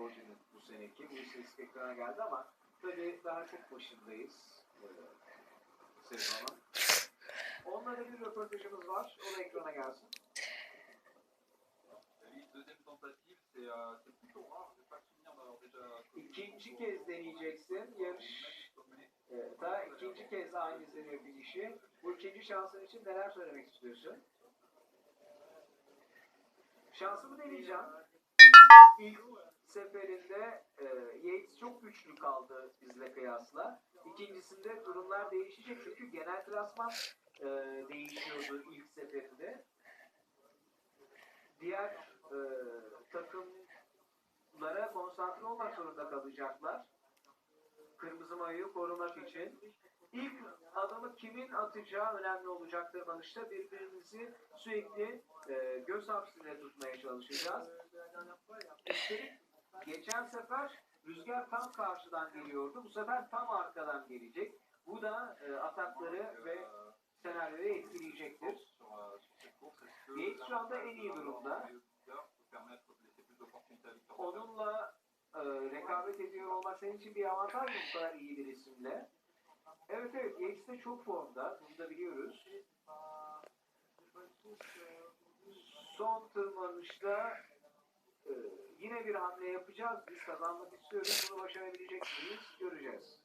Rodin'in bu seneki. Bu istatistik ekrana geldi ama tabii daha çok başındayız e, sezonun. Onunla da bir röportajımız var. O da ekrana gelsin. İkinci kez deneyeceksin. Yarış e, da ikinci kez aynı izleniyor bir işi. Bu ikinci şansın için neler söylemek istiyorsun? Şansımı deneyeceğim. İlk seferinde e, Yates çok güçlü kaldı bizle kıyasla. İkincisinde durumlar değişecek çünkü genel klasman e, değişiyordu ilk seferinde. Diğer e, takımlara konsantre olmak zorunda kalacaklar. Kırmızı mayoyu korumak için. İlk adımı kimin atacağı önemli olacak tırmanışta. Birbirimizi sürekli e, göz hapsinde tutmaya çalışacağız. Üstelik geçen sefer rüzgar tam karşıdan geliyordu. Bu sefer tam arkadan gelecek. Bu da e, atakları ve senaryoyu etkileyecektir. Yates şu anda en iyi durumda. Onunla e, rekabet ediyor olmak senin için bir avantaj mı bu kadar iyi bir isimle? Evet evet Yates de çok formda. Bunu da biliyoruz. Son tırmanışta yine bir hamle yapacağız. Biz kazanmak istiyoruz. Bunu başarabilecek miyiz? Göreceğiz.